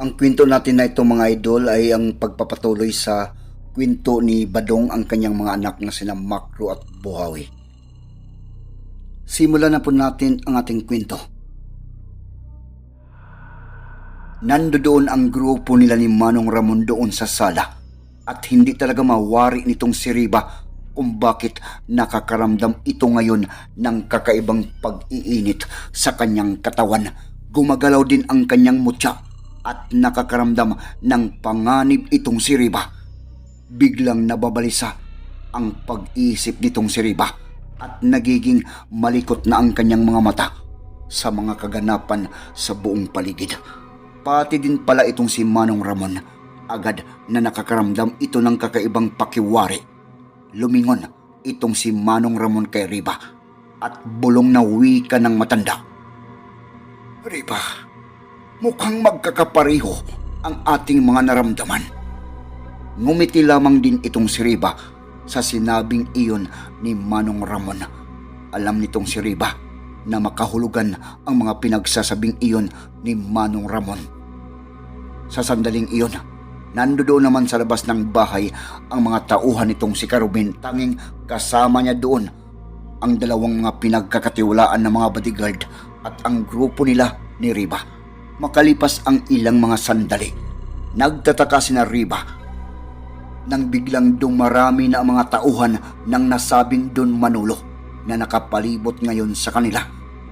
Ang kwento natin na ito mga idol ay ang pagpapatuloy sa kwento ni Badong ang kanyang mga anak na sina Makro at Buhawi. Simulan na po natin ang ating kwento. Nando doon ang grupo nila ni Manong Ramon doon sa sala at hindi talaga mawari nitong si Riba kung bakit nakakaramdam ito ngayon ng kakaibang pag-iinit sa kanyang katawan. Gumagalaw din ang kanyang mutya at nakakaramdam ng panganib itong si Riba. Biglang nababalisa ang pag-iisip nitong si Riba at nagiging malikot na ang kanyang mga mata sa mga kaganapan sa buong paligid. Pati din pala itong si Manong Ramon. Agad na nakakaramdam ito ng kakaibang pakiwari. Lumingon itong si Manong Ramon kay Riba at bulong na wika ng matanda. Riba, mukhang magkakapareho ang ating mga naramdaman. Ngumiti lamang din itong si Riba sa sinabing iyon ni Manong Ramon. Alam nitong si Riba na makahulugan ang mga pinagsasabing iyon ni Manong Ramon. Sa sandaling iyon, nandoon naman sa labas ng bahay ang mga tauhan nitong si Carubin tanging kasama niya doon ang dalawang mga pinagkakatiwalaan ng mga bodyguard at ang grupo nila ni Riba. Makalipas ang ilang mga sandali, nagtataka si na Riba nang biglang dumarami na ang mga tauhan ng nasabing Don Manolo na nakapalibot ngayon sa kanila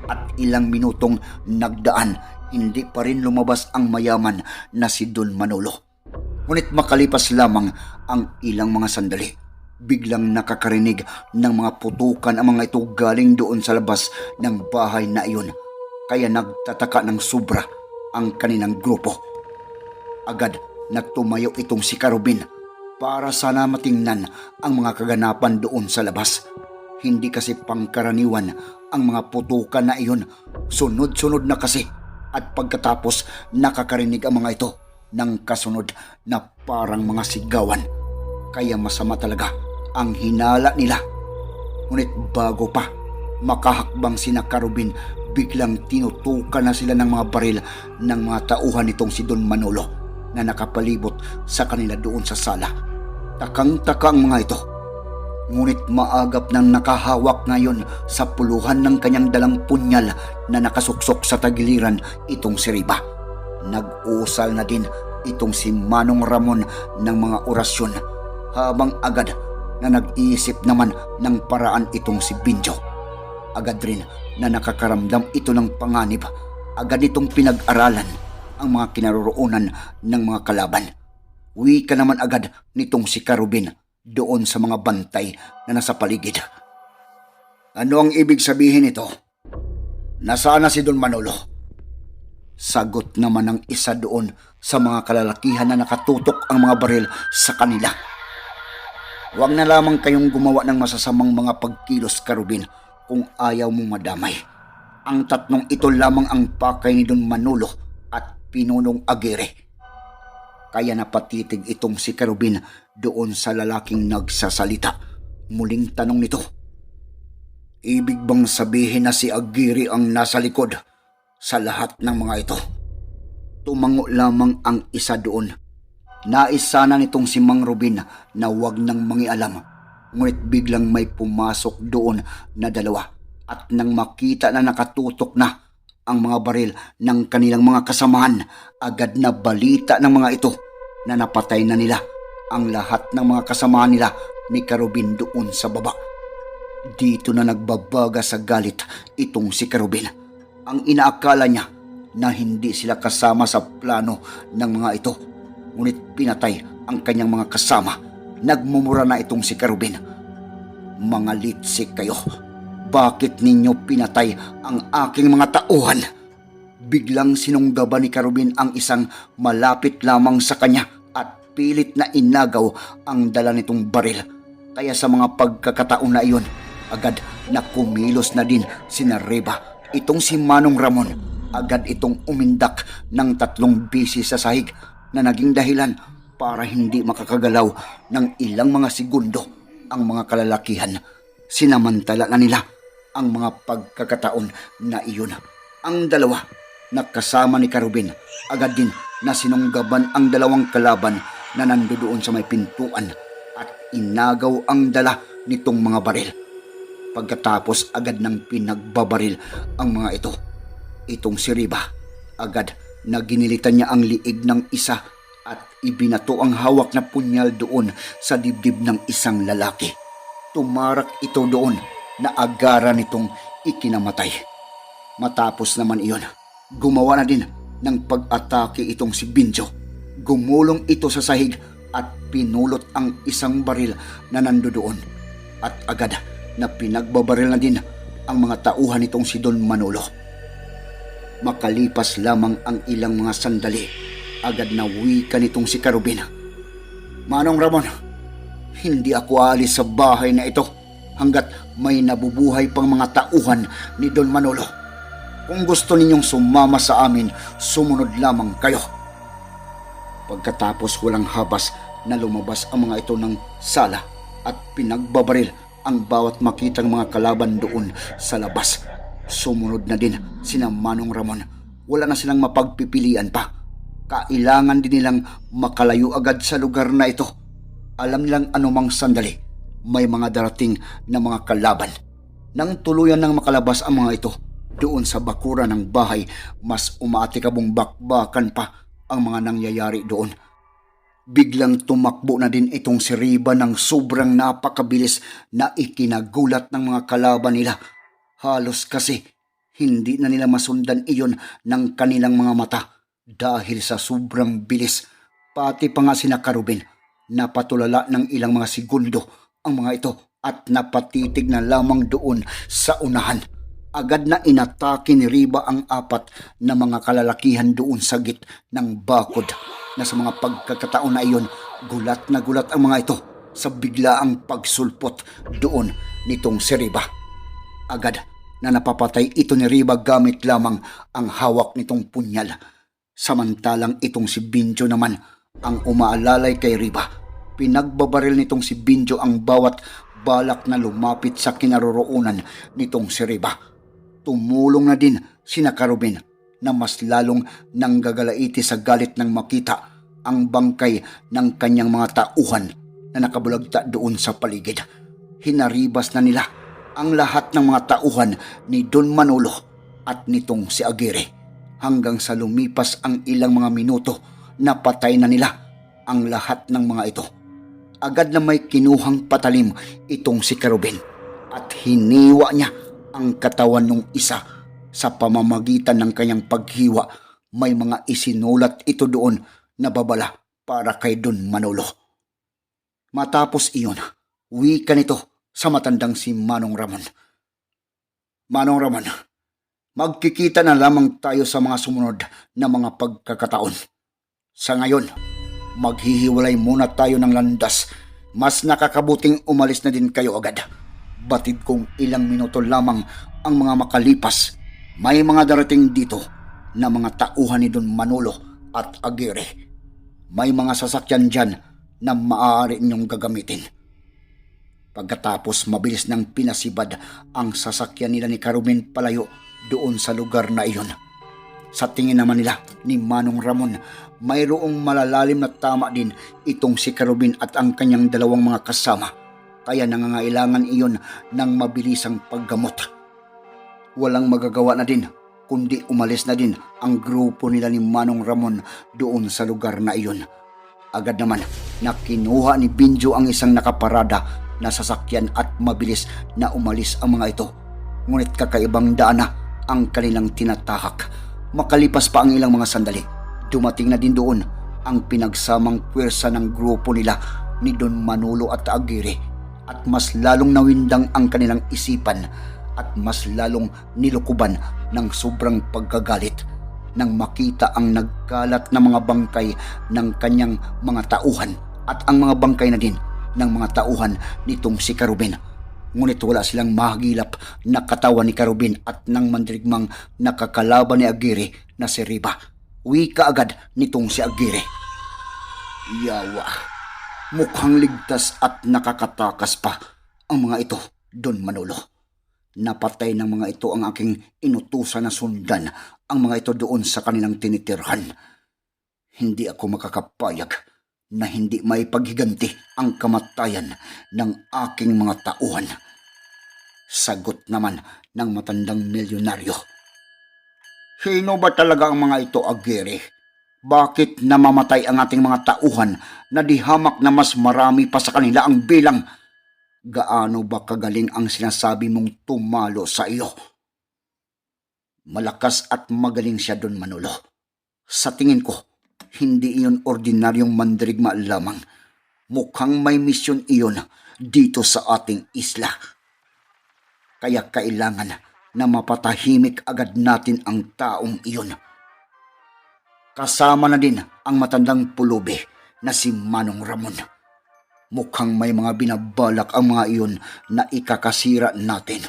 at ilang minutong nagdaan hindi pa rin lumabas ang mayaman na si Don Manolo. Ngunit makalipas lamang ang ilang mga sandali, biglang nakakarinig ng mga putukan ang mga ito galing doon sa labas ng bahay na iyon. Kaya nagtataka ng sobra ang kanilang grupo. Agad nagtumayo itong si Carubin para sana matingnan ang mga kaganapan doon sa labas. Hindi kasi pangkaraniwan ang mga putukan na iyon. Sunod-sunod na kasi at pagkatapos nakakarinig ang mga ito ng kasunod na parang mga sigawan. Kaya masama talaga ang hinala nila. Ngunit bago pa makahakbang sina Carubin, biglang tinutukan na sila ng mga baril ng mga tauhan nitong si Don Manolo na nakapalibot sa kanila doon sa sala. Takang-taka ang mga ito. Ngunit maagap nang nakahawak ngayon sa puluhan ng kanyang dalang punyal na nakasuksok sa tagiliran itong si Riba. Nag-usal na din itong si Manong Ramon ng mga orasyon habang agad na nag-iisip naman ng paraan itong si Binjo. Agad rin na nakakaramdam ito ng panganib. Agad itong pinag-aralan ang mga kinaroroonan ng mga kalaban. Uwi ka naman agad nitong si Carubin doon sa mga bantay na nasa paligid. Ano ang ibig sabihin nito? Nasaan na si Don Manolo? Sagot naman ng isa doon sa mga kalalakihan na nakatutok ang mga baril sa kanila. Huwag na lamang kayong gumawa ng masasamang mga pagkilos, Carubin, kung ayaw mong madamay. Ang tatlong ito lamang ang pakay ni Don Manolo at Pinunong Agere. Kaya napatitig itong si Carubin doon sa lalaking nagsasalita. Muling tanong nito. Ibig bang sabihin na si Agiri ang nasa likod sa lahat ng mga ito? Tumango lamang ang isa doon. Nais sana nitong si Mang Rubin na wag nang mangialam. Ngunit biglang may pumasok doon na dalawa at nang makita na nakatutok na ang mga baril ng kanilang mga kasamahan, agad na balita ng mga ito na napatay na nila ang lahat ng mga kasamahan nila ni Karubin doon sa baba. Dito na nagbabaga sa galit itong si Karubin. Ang inaakala niya na hindi sila kasama sa plano ng mga ito. Ngunit pinatay ang kanyang mga kasama. Nagmumura na itong si Karubin. Mga litsik kayo. Bakit ninyo pinatay ang aking mga tauhan? biglang sinunggaban ni Karubin ang isang malapit lamang sa kanya at pilit na inagaw ang dala nitong baril. Kaya sa mga pagkakataon na iyon, agad na kumilos na din si Nareba. Itong si Manong Ramon, agad itong umindak ng tatlong bisi sa sahig na naging dahilan para hindi makakagalaw ng ilang mga segundo ang mga kalalakihan. Sinamantala na nila ang mga pagkakataon na iyon. Ang dalawa na kasama ni Karubin agad din na sinunggaban ang dalawang kalaban na nandoon sa may pintuan at inagaw ang dala nitong mga baril. Pagkatapos agad ng pinagbabaril ang mga ito. Itong si Riba, agad na ginilitan niya ang liig ng isa ibinato ang hawak na punyal doon sa dibdib ng isang lalaki. Tumarak ito doon na agara nitong ikinamatay. Matapos naman iyon, gumawa na din ng pag-atake itong si Binjo. Gumulong ito sa sahig at pinulot ang isang baril na nandoon. At agad na pinagbabaril na din ang mga tauhan nitong si Don Manolo. Makalipas lamang ang ilang mga sandali, agad na wika nitong si Carubin. Manong Ramon, hindi ako aalis sa bahay na ito hanggat may nabubuhay pang mga tauhan ni Don Manolo. Kung gusto ninyong sumama sa amin, sumunod lamang kayo. Pagkatapos walang habas na lumabas ang mga ito ng sala at pinagbabaril ang bawat makitang mga kalaban doon sa labas. Sumunod na din sina Manong Ramon. Wala na silang mapagpipilian pa. Kailangan din nilang makalayo agad sa lugar na ito. Alam nilang anumang sandali, may mga darating na mga kalaban. Nang tuluyan ng makalabas ang mga ito, doon sa bakura ng bahay, mas umaatikabong bakbakan pa ang mga nangyayari doon. Biglang tumakbo na din itong si Riba ng sobrang napakabilis na ikinagulat ng mga kalaban nila. Halos kasi hindi na nila masundan iyon ng kanilang mga mata dahil sa sobrang bilis. Pati pa nga sina Karubin, napatulala ng ilang mga segundo ang mga ito at napatitig na lamang doon sa unahan. Agad na inatake ni Riba ang apat na mga kalalakihan doon sa git ng bakod na sa mga pagkakataon na iyon, gulat na gulat ang mga ito sa biglaang pagsulpot doon nitong si Riba. Agad na napapatay ito ni Riba gamit lamang ang hawak nitong punyal. Samantalang itong si Binjo naman ang umaalalay kay Riba. Pinagbabaril nitong si Binjo ang bawat balak na lumapit sa kinaroroonan nitong si Riba. Tumulong na din si Nakarubin na mas lalong nanggagalaiti sa galit ng makita ang bangkay ng kanyang mga tauhan na nakabulagta doon sa paligid. Hinaribas na nila ang lahat ng mga tauhan ni Don Manolo at nitong si Aguirre hanggang sa lumipas ang ilang mga minuto na patay na nila ang lahat ng mga ito. Agad na may kinuhang patalim itong si Carubin at hiniwa niya ang katawan ng isa sa pamamagitan ng kanyang paghiwa may mga isinulat ito doon na babala para kay Don Manolo. Matapos iyon, wika nito sa matandang si Manong Ramon. Manong Ramon, magkikita na lamang tayo sa mga sumunod na mga pagkakataon. Sa ngayon, maghihiwalay muna tayo ng landas. Mas nakakabuting umalis na din kayo agad. Batid kong ilang minuto lamang ang mga makalipas. May mga darating dito na mga tauhan ni Don Manolo at Aguirre. May mga sasakyan dyan na maaari ninyong gagamitin. Pagkatapos mabilis nang pinasibad ang sasakyan nila ni Carmen palayo doon sa lugar na iyon. Sa tingin naman nila ni Manong Ramon, mayroong malalalim na tama din itong si Carmen at ang kanyang dalawang mga kasama. Kaya nangangailangan iyon ng mabilisang paggamot. Walang magagawa na din kundi umalis na din ang grupo nila ni Manong Ramon doon sa lugar na iyon. Agad naman na kinuha ni Binjo ang isang nakaparada na sasakyan at mabilis na umalis ang mga ito. Ngunit kakaibang daan na ang kanilang tinatahak. Makalipas pa ang ilang mga sandali, dumating na din doon ang pinagsamang pwersa ng grupo nila ni Don Manolo at Aguirre at mas lalong nawindang ang kanilang isipan at mas lalong nilukuban ng sobrang pagkagalit. nang makita ang nagkalat na mga bangkay ng kanyang mga tauhan at ang mga bangkay na din ng mga tauhan nitong si Karubin. Ngunit wala silang mahagilap na katawan ni Karubin at ng mandirigmang nakakalaban ni Agiri na si Riba. Wika agad nitong si Agiri. Yawa, mukhang ligtas at nakakatakas pa ang mga ito, Don Manolo. Napatay ng mga ito ang aking inutusan na sundan ang mga ito doon sa kanilang tinitirhan. Hindi ako makakapayag na hindi may paghiganti ang kamatayan ng aking mga tauhan. Sagot naman ng matandang milyonaryo. Sino ba talaga ang mga ito, Agiri? Bakit namamatay ang ating mga tauhan na di hamak na mas marami pa sa kanila ang bilang? Gaano ba kagaling ang sinasabi mong tumalo sa iyo? Malakas at magaling siya doon, Manolo. Sa tingin ko, hindi iyon ordinaryong mandirigma lamang. Mukhang may misyon iyon dito sa ating isla. Kaya kailangan na mapatahimik agad natin ang taong iyon. Kasama na din ang matandang pulubi na si Manong Ramon. Mukhang may mga binabalak ang mga iyon na ikakasira natin.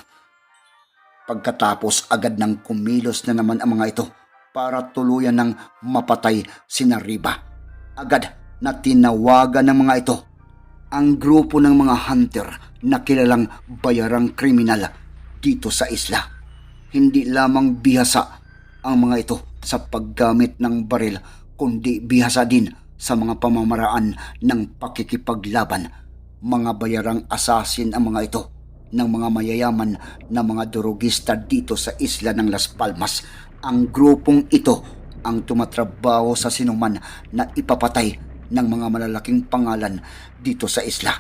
Pagkatapos agad ng kumilos na naman ang mga ito para tuluyan ng mapatay si Nariba. Agad na tinawagan ng mga ito ang grupo ng mga hunter na kilalang bayarang kriminal dito sa isla. Hindi lamang bihasa ang mga ito sa paggamit ng baril kundi bihasa din sa mga pamamaraan ng pakikipaglaban. Mga bayarang asasin ang mga ito ng mga mayayaman na mga durugista dito sa isla ng Las Palmas. Ang grupong ito ang tumatrabaho sa sinuman na ipapatay ng mga malalaking pangalan dito sa isla.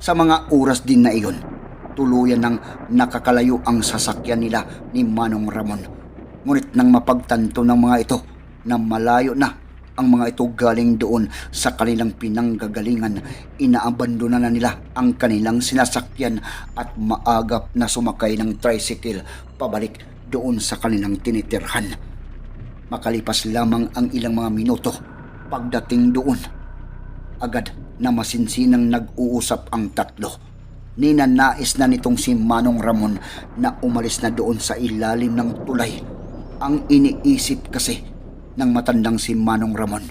Sa mga oras din na iyon, tuluyan ng nakakalayo ang sasakyan nila ni Manong Ramon. Ngunit nang mapagtanto ng mga ito na malayo na ang mga ito galing doon sa kanilang pinanggagalingan, inaabandona na nila ang kanilang sinasakyan at maagap na sumakay ng tricycle pabalik doon sa kanilang tinitirhan. Makalipas lamang ang ilang mga minuto, pagdating doon, agad na masinsinang nag-uusap ang tatlo. Ninanais na nitong si Manong Ramon na umalis na doon sa ilalim ng tulay. Ang iniisip kasi ng matandang si Manong Ramon,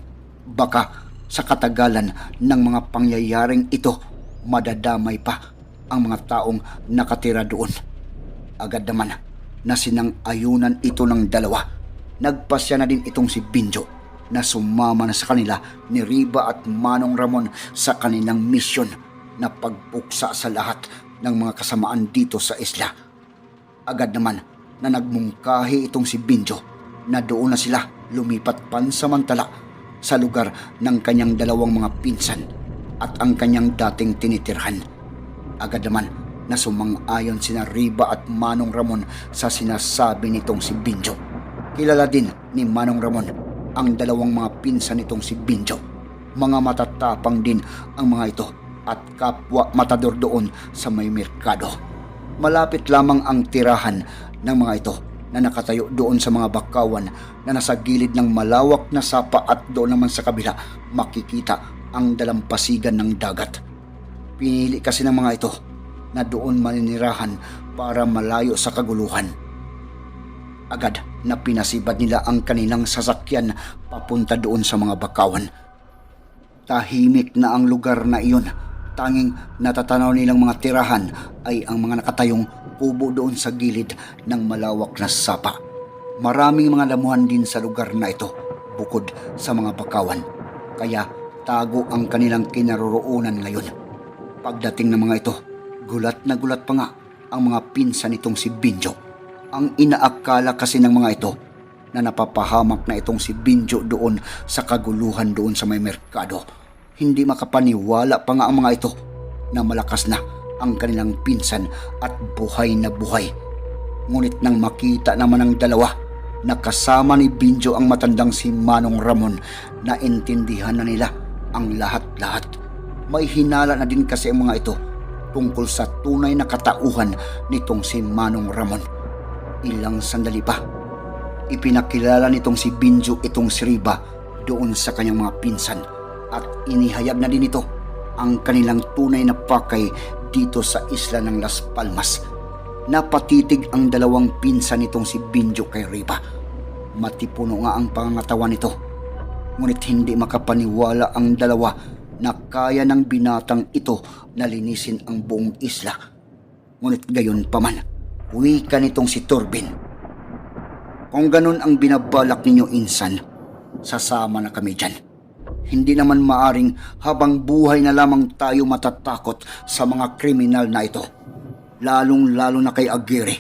baka sa katagalan ng mga pangyayaring ito, madadamay pa ang mga taong nakatira doon. Agad naman na sinang ayunan ito ng dalawa. Nagpasya na din itong si Binjo na sumama na sa kanila ni Riba at Manong Ramon sa kanilang misyon na pagpuksa sa lahat ng mga kasamaan dito sa isla. Agad naman na nagmungkahi itong si Binjo na doon na sila lumipat pansamantala sa lugar ng kanyang dalawang mga pinsan at ang kanyang dating tinitirhan. Agad naman na sumang-ayon sina Riba at Manong Ramon sa sinasabi nitong si Binjo. Kilala din ni Manong Ramon ang dalawang mga pinsan nitong si Binjo. Mga matatapang din ang mga ito at kapwa matador doon sa may merkado. Malapit lamang ang tirahan ng mga ito na nakatayo doon sa mga bakawan na nasa gilid ng malawak na sapa at doon naman sa kabila makikita ang dalampasigan ng dagat. Pinili kasi ng mga ito na doon maninirahan para malayo sa kaguluhan. Agad na pinasibad nila ang kanilang sasakyan papunta doon sa mga bakawan. Tahimik na ang lugar na iyon. Tanging natatanaw nilang mga tirahan ay ang mga nakatayong kubo doon sa gilid ng malawak na sapa. Maraming mga lamuhan din sa lugar na ito bukod sa mga bakawan. Kaya tago ang kanilang kinaroroonan ngayon. Pagdating ng mga ito, gulat na gulat pa nga ang mga pinsan nitong si Binjo. Ang inaakala kasi ng mga ito na napapahamak na itong si Binjo doon sa kaguluhan doon sa may merkado. Hindi makapaniwala pa nga ang mga ito na malakas na ang kanilang pinsan at buhay na buhay. Ngunit nang makita naman ng dalawa na kasama ni Binjo ang matandang si Manong Ramon, naintindihan na nila ang lahat-lahat. May hinala na din kasi ang mga ito tungkol sa tunay na katauhan nitong si Manong Ramon. Ilang sandali pa, ipinakilala nitong si Binjo itong si Riba doon sa kanyang mga pinsan at inihayag na din ito ang kanilang tunay na pakay dito sa isla ng Las Palmas. Napatitig ang dalawang pinsan nitong si Binjo kay Riba. Matipuno nga ang pangangatawan nito. Ngunit hindi makapaniwala ang dalawa na kaya ng binatang ito na linisin ang buong isla. Ngunit gayon pa man, wika nitong si Turbin. Kung ganun ang binabalak ninyo insan, sasama na kami dyan. Hindi naman maaring habang buhay na lamang tayo matatakot sa mga kriminal na ito. Lalong lalo na kay Aguirre.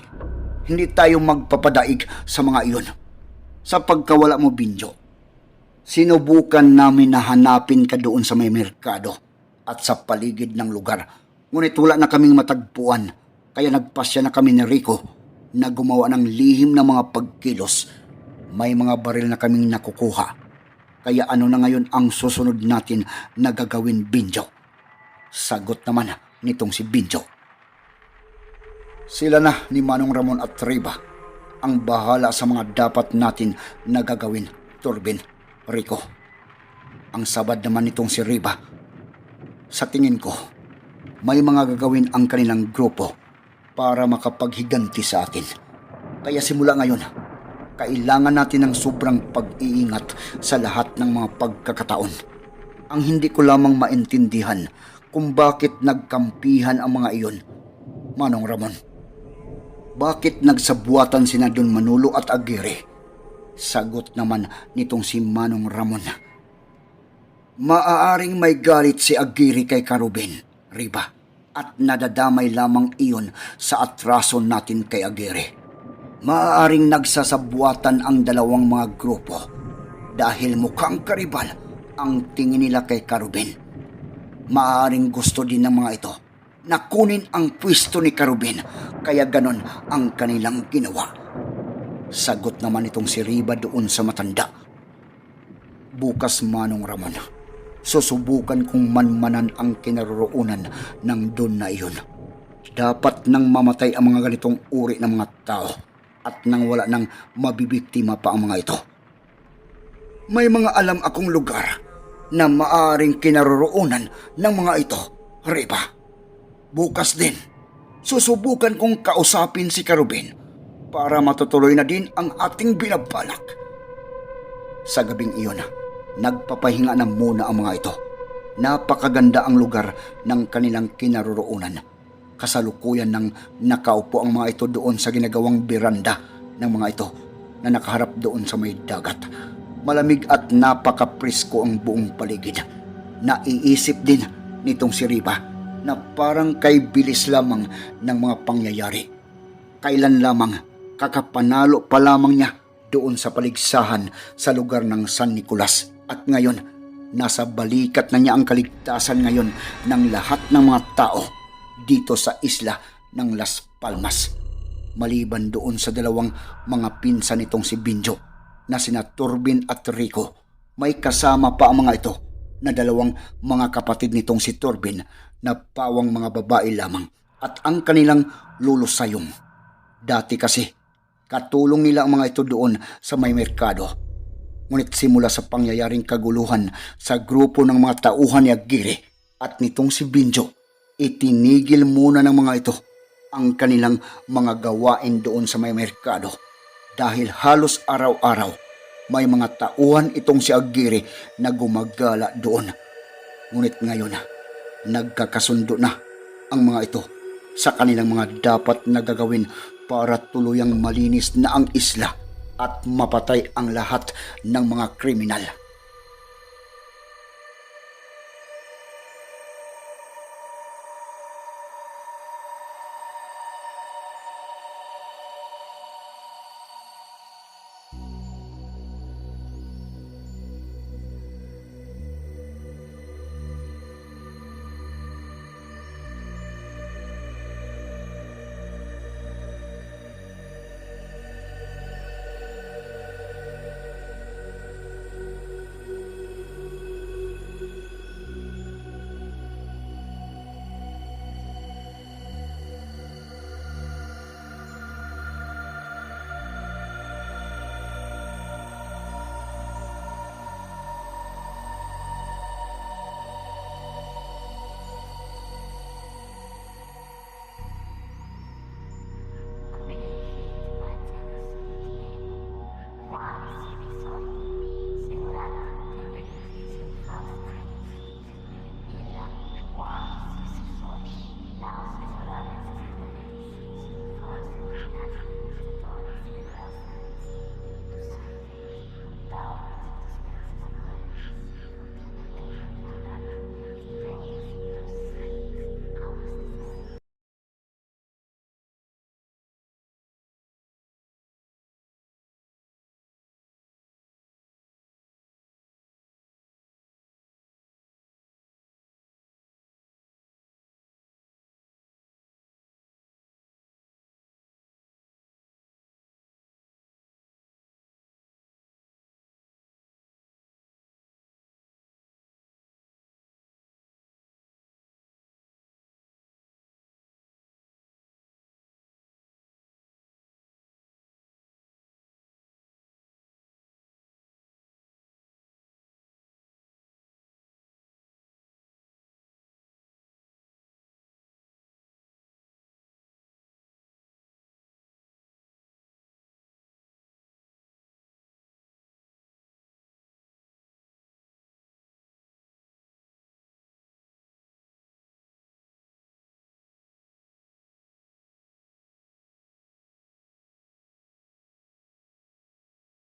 Hindi tayo magpapadaig sa mga iyon. Sa pagkawala mo, Binjo, sinubukan namin na hanapin ka doon sa may merkado at sa paligid ng lugar. Ngunit wala na kaming matagpuan, kaya nagpasya na kami ni Rico na gumawa ng lihim na mga pagkilos. May mga baril na kaming nakukuha. Kaya ano na ngayon ang susunod natin na gagawin, Binjo? Sagot naman nitong si Binjo. Sila na ni Manong Ramon at Riba ang bahala sa mga dapat natin na gagawin, Turbin, Rico. Ang sabad naman nitong si Riba. Sa tingin ko, may mga gagawin ang kanilang grupo para makapaghiganti sa atin. Kaya simula ngayon, kailangan natin ng sobrang pag-iingat sa lahat ng mga pagkakataon. Ang hindi ko lamang maintindihan kung bakit nagkampihan ang mga iyon. Manong Ramon, bakit nagsabuatan sina Don Manolo at Aguirre? Sagot naman nitong si Manong Ramon. Maaaring may galit si Aguirre kay Karubin, Riba, at nadadamay lamang iyon sa atraso natin kay Aguirre. Maaaring nagsasabuatan ang dalawang mga grupo dahil mukhang karibal ang tingin nila kay Karubin. Maaaring gusto din ng mga ito na kunin ang pwesto ni Karubin kaya ganon ang kanilang ginawa. Sagot naman itong si Riba doon sa matanda. Bukas manong Ramon, susubukan kong manmanan ang kinaroroonan ng don na iyon. Dapat nang mamatay ang mga ganitong uri ng mga tao at nang wala nang mabibiktima pa ang mga ito. May mga alam akong lugar na maaring kinaroroonan ng mga ito, Riba. Bukas din, susubukan kong kausapin si Karubin para matutuloy na din ang ating binabalak. Sa gabing iyon, nagpapahinga na muna ang mga ito. Napakaganda ang lugar ng kanilang kinaroroonan. Kasalukuyan ng nakaupo ang mga ito doon sa ginagawang beranda ng mga ito na nakaharap doon sa may dagat. Malamig at napakaprisko ang buong paligid. Naiisip din nitong si Riba na parang kay bilis lamang ng mga pangyayari. Kailan lamang kakapanalo pa lamang niya doon sa paligsahan sa lugar ng San Nicolas. At ngayon, nasa balikat na niya ang kaligtasan ngayon ng lahat ng mga tao dito sa isla ng Las Palmas. Maliban doon sa dalawang mga pinsan nitong si Binjo na sina Turbin at Rico, may kasama pa ang mga ito na dalawang mga kapatid nitong si Turbin na pawang mga babae lamang at ang kanilang lulusayong. Dati kasi, katulong nila ang mga ito doon sa may merkado. Ngunit simula sa pangyayaring kaguluhan sa grupo ng mga tauhan ni Aguirre at nitong si Binjo, itinigil muna ng mga ito ang kanilang mga gawain doon sa may merkado dahil halos araw-araw may mga tauhan itong si Aguirre na gumagala doon. Ngunit ngayon, nagkakasundo na ang mga ito sa kanilang mga dapat na gagawin para tuluyang malinis na ang isla at mapatay ang lahat ng mga kriminal.